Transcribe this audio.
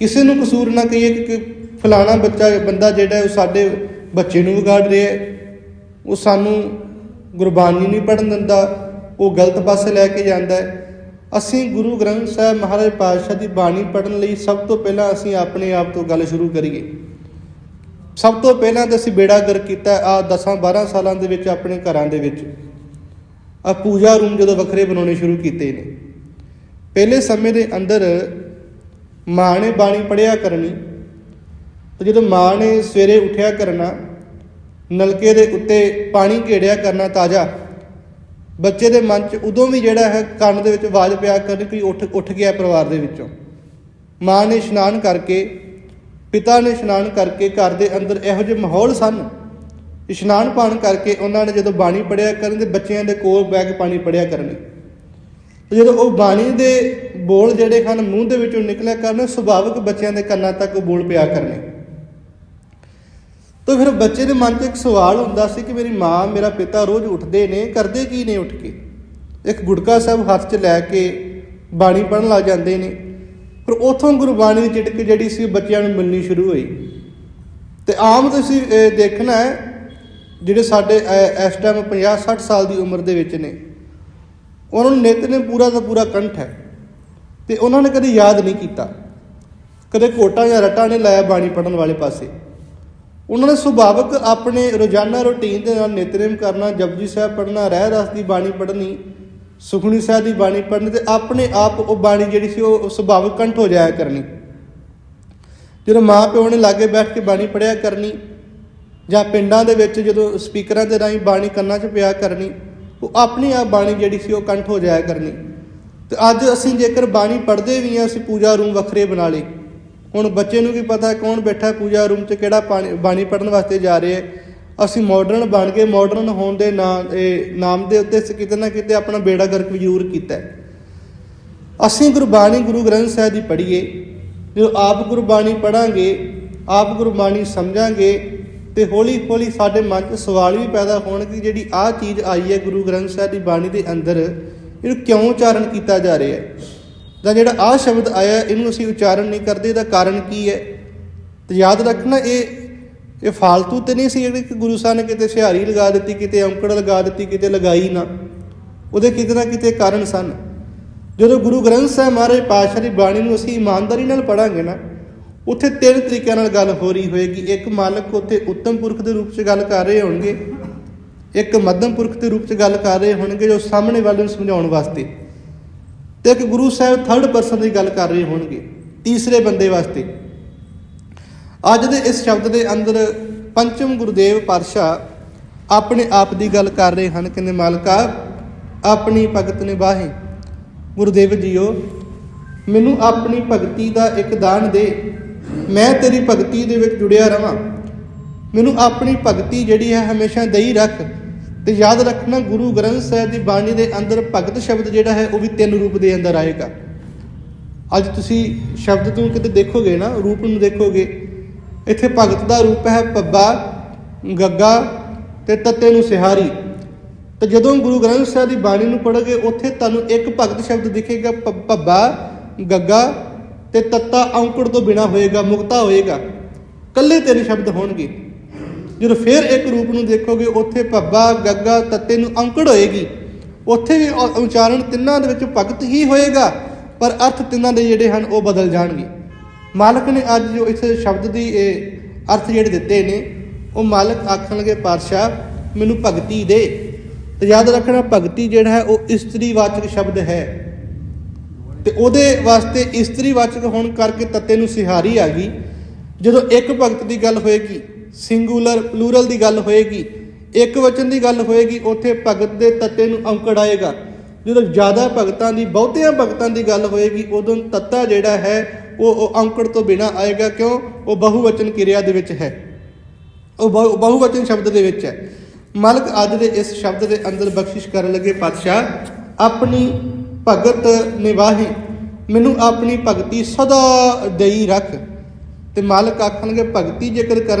ਕਿਸੇ ਨੂੰ ਕਸੂਰ ਨਾ ਕਹੀਏ ਕਿ- ਫਲਾਣਾ ਬੱਚਾ, ਬੰਦਾ ਜਿਹੜਾ ਉਹ ਸਾਡੇ ਬੱਚੇ ਨੂੰ ਵਿਗਾੜ ਰਿਹਾ ਉਹ ਸਾਨੂੰ ਗੁਰਬਾਣੀ ਨਹੀਂ ਪੜਨ ਦਿੰਦਾ, ਉਹ ਗਲਤ ਪਾਸੇ ਲੈ ਕੇ ਜਾਂਦਾ ਅਸੀਂ ਗੁਰੂ ਗ੍ਰੰਥ ਸਾਹਿਬ ਮਹਾਰਾਜ ਪਾਤਸ਼ਾਹ ਦੀ ਬਾਣੀ ਪੜਨ ਲਈ ਸਭ ਤੋਂ ਪਹਿਲਾਂ ਅਸੀਂ ਆਪਣੇ ਆਪ ਤੋਂ ਗੱਲ ਸ਼ੁਰੂ ਕਰੀਏ। ਸਭ ਤੋਂ ਪਹਿਲਾਂ ਤਾਂ ਅਸੀਂ ਬੇੜਾ ਗਰ ਕੀਤਾ ਆ 10 12 ਸਾਲਾਂ ਦੇ ਵਿੱਚ ਆਪਣੇ ਘਰਾਂ ਦੇ ਵਿੱਚ। ਆ ਪੂਜਾ ਰੂਮ ਜਦੋਂ ਵੱਖਰੇ ਬਣਾਉਣੇ ਸ਼ੁਰੂ ਕੀਤੇ ਨੇ। ਪਹਿਲੇ ਸਮੇਂ ਦੇ ਅੰਦਰ ਮਾਂ ਨੇ ਬਾਣੀ ਪੜਿਆ ਕਰਨੀ, ਤੇ ਜਦੋਂ ਮਾਂ ਨੇ ਸਵੇਰੇ ਉੱਠਿਆ ਕਰਨਾ, ਨਲਕੇ ਦੇ ਉੱਤੇ ਪਾਣੀ ਘੇੜਿਆ ਕਰਨਾ ਤਾਜ਼ਾ, ਬੱਚੇ ਦੇ ਮਨ 'ਚ ਉਦੋਂ ਵੀ ਜਿਹੜਾ ਹੈ ਕੰਨ ਦੇ ਵਿੱਚ ਆਵਾਜ਼ ਪਿਆ ਕਰਨੀ ਕੋਈ ਉੱਠ ਉੱਠ ਗਿਆ ਪਰਿਵਾਰ ਦੇ ਵਿੱਚੋਂ। ਮਾਂ ਨੇ ਇਸ਼ਨਾਨ ਕਰਕੇ, ਪਿਤਾ ਨੇ ਇਸ਼ਨਾਨ ਕਰਕੇ ਘਰ ਦੇ ਅੰਦਰ ਇਹੋ ਜਿਹੇ ਮਾਹੌਲ ਸਨ। ਇਸ਼ਨਾਨ ਪਾਣ ਕਰਕੇ ਉਹਨਾਂ ਨੇ ਜਦੋਂ ਬਾਣੀ ਪੜਿਆ ਕਰਨ ਤੇ ਬੱਚਿਆਂ ਦੇ ਕੋਲ ਬੈਗ ਪਾਣੀ ਪੜਿਆ ਕਰਨੀ। ਜਦੋਂ ਉਹ ਬਾਣੀ ਦੇ ਬੋਲ ਜਿਹੜੇ ਹਨ ਮੂੰਹ ਦੇ ਵਿੱਚੋਂ ਨਿਕਲਿਆ ਕਰਨ, ਸੁਭਾਵਿਕ ਬੱਚਿਆਂ ਦੇ ਕੰਨਾਂ ਤੱਕ ਉਹ ਬੋਲ ਪਿਆ ਕਰਨੇ। ਤਾਂ ਫਿਰ ਬੱਚੇ ਦੇ ਮਨ 'ਚ ਇੱਕ ਸਵਾਲ ਹੁੰਦਾ ਸੀ ਕਿ ਮੇਰੀ ਮਾਂ, ਮੇਰਾ ਪਿਤਾ ਰੋਜ਼ ਉੱਠਦੇ ਨੇ, ਕਰਦੇ ਕੀ ਨੇ ਉੱਠ ਕੇ? ਇੱਕ ਗੁਟਕਾ ਸਾਹਿਬ ਹੱਥ 'ਚ ਲੈ ਕੇ ਬਾਣੀ ਪੜਨ ਲੱਗ ਜਾਂਦੇ ਨੇ। ਪਰ ਉਥੋਂ ਗੁਰਬਾਣੀ ਦੀ ਚਿਟਕ ਜਿਹੜੀ ਸੀ ਬੱਚਿਆਂ ਨੂੰ ਮਿਲਣੀ ਸ਼ੁਰੂ ਹੋਈ। ਤੇ ਆਮ ਤੁਸੀਂ ਦੇਖਣਾ ਹੈ, ਜਿਹੜੇ ਸਾਡੇ ਇਸ ਟਾਈਮ 50 60 ਸਾਲ ਦੀ ਉਮਰ ਦੇ ਵਿੱਚ ਨੇ ਉਹਨਾਂ ਨੂੰ ਨਿਤ ਨੇ ਪੂਰਾ ਦਾ ਪੂਰਾ ਕੰਠ ਹੈ। ਤੇ ਉਹਨਾਂ ਨੇ ਕਦੇ ਯਾਦ ਨਹੀਂ ਕੀਤਾ। ਕਦੇ ਕੋਟਾ ਜਾਂ ਰਟਾ ਨੇ ਲਾਇਆ ਬਾਣੀ ਪੜਨ ਵਾਲੇ ਪਾਸੇ। ਉਹਨਾਂ ਨੇ ਸੁਭਾਵਕ ਆਪਣੇ ਰੋਜ਼ਾਨਾ ਰੁਟੀਨ ਦੇ ਨਾਲ ਨਿਤਨੇਮ ਕਰਨਾ, ਜਪਜੀ ਸਾਹਿਬ ਪੜਨਾ ਰਹਿ ਰਸ ਦੀ ਬਾਣੀ ਪੜਨੀ ਸੁਖਣੀ ਸਾਹਿਬ ਦੀ ਬਾਣੀ ਪੜਨੀ ਤੇ ਆਪਣੇ ਆਪ ਉਹ ਬਾਣੀ ਜਿਹੜੀ ਸੀ ਉਹ ਸੁਭਾਵਕ ਕੰਠ ਹੋ ਜਾਇਆ ਕਰਨੀ। ਜਦੋਂ ਮਾਂ ਪਿਓ ਨੇ ਲਾਗੇ ਬੈਠ ਕੇ ਬਾਣੀ ਪੜਿਆ ਕਰਨੀ ਜਾਂ ਪਿੰਡਾਂ ਦੇ ਵਿੱਚ ਜਦੋਂ ਸਪੀਕਰਾਂ ਦੇ ਰਾਹੀਂ ਬਾਣੀ ਕੰਨਾਂ 'ਚ ਪਿਆ ਕਰਨੀ ਉਹ ਆਪਣੀ ਆਪ ਬਾਣੀ ਜਿਹੜੀ ਸੀ ਉਹ ਕੰਠ ਹੋ ਜਾਇਆ ਕਰਨੀ। ਤੇ ਅੱਜ ਅਸੀਂ ਜੇਕਰ ਬਾਣੀ ਪੜ੍ਹਦੇ ਵੀ ਹਾਂ, ਅਸੀਂ ਪੂਜਾ ਰੂਮ ਵੱਖਰੇ ਬਣਾ ਲਏ। ਹੁਣ ਬੱਚੇ ਨੂੰ ਵੀ ਪਤਾ ਕੌਣ ਬੈਠਾ ਪੂਜਾ ਰੂਮ 'ਚ, ਕਿਹੜਾ ਪਾਣੀ- ਬਾਣੀ ਪੜਨ ਵਾਸਤੇ ਜਾ ਰਹੇ ਹੈ। ਅਸੀਂ ਮਾਡਰਨ ਬਣ ਗਏ ਮਾਡਰਨ ਹੋਣ ਦੇ ਨਾਂ, ਇਹ ਨਾਮ ਦੇ ਉੱਤੇ ਅਸੀਂ ਕਿਤੇ ਨਾ ਕਿਤੇ ਆਪਣਾ ਬੇੜਾ ਗਰਕ ਵੀ ਜ਼ਰੂਰ ਕੀਤਾ ਅਸੀਂ ਗੁਰਬਾਣੀ ਗੁਰੂ ਗ੍ਰੰਥ ਸਾਹਿਬ ਦੀ ਪੜ੍ਹੀਏ। ਜਦੋਂ ਆਪ ਗੁਰਬਾਣੀ ਪੜਾਂਗੇ ਆਪ ਗੁਰਬਾਣੀ ਸਮਝਾਂਗੇ ਤੇ ਹੌਲੀ ਹੌਲੀ ਸਾਡੇ ਮਨ 'ਚ ਸਵਾਲ ਵੀ ਪੈਦਾ ਹੋਣ ਕਿ ਜਿਹੜੀ ਆਹ ਚੀਜ਼ ਆਈ ਹੈ ਗੁਰੂ ਗ੍ਰੰਥ ਸਾਹਿਬ ਦੀ ਬਾਣੀ ਦੇ ਅੰਦਰ, ਇਹਨੂੰ ਕਿਉਂ ਉਚਾਰਨ ਕੀਤਾ ਜਾ ਰਿਹਾ ਹੈ? ਜਾਂ ਜਿਹੜਾ ਆਹ ਸ਼ਬਦ ਆਇਆ, ਇਹਨੂੰ ਅਸੀਂ ਉਚਾਰਨ ਨਹੀਂ ਕਰਦੇ, ਇਹਦਾ ਕਾਰਨ ਕੀ ਹੈ? ਤੇ ਯਾਦ ਰੱਖਣਾ, ਇਹ ਇਹ ਫਾਲਤੂ ਤੇ ਨਹੀਂ ਸੀ ਜਿਹੜੇ ਕਿ ਗੁਰੂ ਸਾਹਿਬ ਨੇ ਕਿਤੇ ਸਿਹਾਰੀ ਲਗਾ ਦਿੱਤੀ, ਕਿਤੇ ਔਂਕੜ ਲਗਾ ਦਿੱਤੀ, ਕਿਤੇ ਲਗਾਈ ਨਾ। ਉਹਦੇ ਕਿਤੇ ਨਾ ਕਿਤੇ ਕਾਰਨ ਸਨ। ਜਦੋਂ ਗੁਰੂ ਗ੍ਰੰਥ ਸਾਹਿਬ ਮਹਾਰਾਜ ਪਾਤਸ਼ਾਹ ਦੀ ਬਾਣੀ ਨੂੰ ਅਸੀਂ ਇਮਾਨਦਾਰੀ ਨਾਲ ਪੜਾਂਗੇ ਨਾ ਉੱਥੇ ਤਿੰਨ ਤਰੀਕਿਆਂ ਨਾਲ ਗੱਲ ਹੋ ਰਹੀ ਹੋਏਗੀ। ਇੱਕ ਮਾਲਕ ਉੱਥੇ ਉੱਤਮ ਪੁਰਖ ਦੇ ਰੂਪ 'ਚ ਗੱਲ ਕਰ ਰਹੇ ਹੋਣਗੇ। ਇੱਕ ਮੱਧਮ ਪੁਰਖ ਦੇ ਰੂਪ 'ਚ ਗੱਲ ਕਰ ਰਹੇ ਹੋਣਗੇ ਜੋ ਸਾਹਮਣੇ ਵਾਲੇ ਨੂੰ ਸਮਝਾਉਣ ਵਾਸਤੇ। ਤੇ ਇੱਕ ਗੁਰੂ ਸਾਹਿਬ ਥਰਡ ਪਰਸਨ ਦੀ ਗੱਲ ਕਰ ਰਹੇ ਹੋਣਗੇ, ਤੀਸਰੇ ਬੰਦੇ ਵਾਸਤੇ। ਅੱਜ ਦੇ ਇਸ ਸ਼ਬਦ ਦੇ ਅੰਦਰ ਪੰਚਮ ਗੁਰਦੇਵ ਪਾਤਸ਼ਾਹ ਆਪਣੇ ਆਪ ਦੀ ਗੱਲ ਕਰ ਰਹੇ ਹਨ। ਕਹਿੰਦੇ, ਮਾਲਕਾ, ਆਪਣੀ ਭਗਤ ਨਿਭਾਹੇ। ਗੁਰਦੇਵ ਜੀਓ, ਮੈਨੂੰ ਆਪਣੀ ਭਗਤੀ ਦਾ ਇੱਕ ਦਾਨ ਦੇ। ਮੈਂ ਤੇਰੀ ਭਗਤੀ ਦੇ ਵਿੱਚ ਜੁੜਿਆ ਰਵਾਂ। ਮੈਨੂੰ ਆਪਣੀ ਭਗਤੀ ਜਿਹੜੀ ਹੈ ਹਮੇਸ਼ਾ ਦਈ ਰੱਖ ਤੇ ਯਾਦ ਰੱਖਣਾ ਗੁਰੂ ਗ੍ਰੰਥ ਸਾਹਿਬ ਦੀ ਬਾਣੀ ਦੇ ਅੰਦਰ ਭਗਤ ਸ਼ਬਦ ਜਿਹੜਾ ਹੈ ਉਹ ਵੀ ਤਿੰਨ ਰੂਪ ਦੇ ਅੰਦਰ ਆਏਗਾ। ਅੱਜ ਤੁਸੀਂ ਸ਼ਬਦ ਤੋਂ ਕਿਤੇ ਦੇਖੋਗੇ ਨਾ, ਰੂਪ ਨੂੰ ਦੇਖੋਗੇ, ਇੱਥੇ ਭਗਤ ਦਾ ਰੂਪ ਹੈ ਪੱਬਾ ਗੱਗਾ ਤੇ ਤੱਤੇ ਨੂੰ ਸਿਹਾਰੀ। ਤੇ ਜਦੋਂ ਗੁਰੂ ਗ੍ਰੰਥ ਸਾਹਿਬ ਦੀ ਬਾਣੀ ਨੂੰ ਪੜ੍ਹੋਗੇ, ਉੱਥੇ ਤੁਹਾਨੂੰ ਇੱਕ ਭਗਤ ਸ਼ਬਦ ਦਿਖੇਗਾ ਪੱਬਾ ਗੱਗਾ ਤੇ ਤੱਤਾ ਔਂਕੜ ਤੋਂ ਬਿਨਾ ਹੋਏਗਾ, ਮੁਕਤਾ ਹੋਏਗਾ। ਕੱਲੇ ਤੇਰੇ ਸ਼ਬਦ ਹੋਣਗੇ। ਜਦੋਂ ਫਿਰ ਇੱਕ ਰੂਪ ਨੂੰ ਦੇਖੋਗੇ, ਉੱਥੇ ਭੱਬਾ, ਗੱਗਾ, ਤੱਤੇ ਨੂੰ ਔਂਕੜ ਹੋਏਗੀ। ਉੱਥੇ ਵੀ ਉਚਾਰਨ ਤਿੰਨਾਂ ਦੇ ਵਿੱਚ ਭਗਤ ਹੀ ਹੋਏਗਾ, ਪਰ ਅਰਥ ਤਿੰਨਾਂ ਦੇ ਜਿਹੜੇ ਹਨ, ਉਹ ਬਦਲ ਜਾਣਗੇ। ਮਾਲਕ ਨੇ ਅੱਜ ਜੋ ਇਸ ਸ਼ਬਦ ਦੀ, ਇਹ ਅਰਥ ਜਿਹੜੇ ਦਿੱਤੇ ਨੇ, ਉਹ ਮਾਲਕ ਆਖਣਗੇ, ਪਾਤਸ਼ਾਹ, ਮੈਨੂੰ ਭਗਤੀ ਦੇ। ਤੇ ਯਾਦ ਰੱਖਣਾ, ਭਗਤੀ ਜਿਹੜਾ ਹੈ, ਉਹ ਇਸਤਰੀਵਾਚਕ ਸ਼ਬਦ ਹੈ। ਤੇ ਉਹਦੇ ਵਾਸਤੇ ਇਸਤਰੀ ਵਾਚਕ ਹੋਣ ਕਰਕੇ ਤੱਤੇ ਨੂੰ ਸਿਹਾਰੀ ਆ ਗਈ। ਜਦੋਂ ਇੱਕ ਭਗਤ ਦੀ ਗੱਲ ਹੋਏਗੀ ਸਿੰਗੂਲਰ ਪਲੂਰਲ ਦੀ ਗੱਲ ਹੋਏਗੀ, ਇੱਕ ਵਚਨ ਦੀ ਗੱਲ ਹੋਏਗੀ, ਉੱਥੇ ਭਗਤ ਦੇ ਤੱਤੇ ਨੂੰ ਔਂਕੜ ਆਏਗਾ। ਜਦੋਂ ਜ਼ਿਆਦਾ ਭਗਤਾਂ ਦੀ, ਬਹੁਤਿਆਂ ਭਗਤਾਂ ਦੀ ਗੱਲ ਹੋਏਗੀ, ਉਦੋਂ ਤੱਤਾ ਜਿਹੜਾ ਹੈ, ਉਹ ਉਹ ਔਂਕੜ ਤੋਂ ਬਿਨਾ ਆਏਗਾ। ਕਿਉਂ? ਉਹ ਬਹੁਵਚਨ ਕਿਰਿਆ ਦੇ ਵਿੱਚ ਹੈ। ਉਹ ਬਹੁ- ਬਹੁਵਚਨ ਸ਼ਬਦ ਦੇ ਵਿੱਚ ਹੈ। ਮਾਲਕ ਅੱਜ ਦੇ ਇਸ ਸ਼ਬਦ ਦੇ ਅੰਦਰ ਬਖਸ਼ਿਸ਼ ਕਰਨ ਲੱਗੇ, ਪਾਤਸ਼ਾਹ, ਆਪਣੀ ਭਗਤ ਨਿਵਾਹੀ ਮੈਨੂੰ ਆਪਣੀ ਭਗਤੀ ਸਦਾ ਦਈ ਰੱਖ। ਤੇ ਮਾਲਕ ਆਖਣਗੇ ਭਗਤੀ ਜੇਕਰ ਕਰ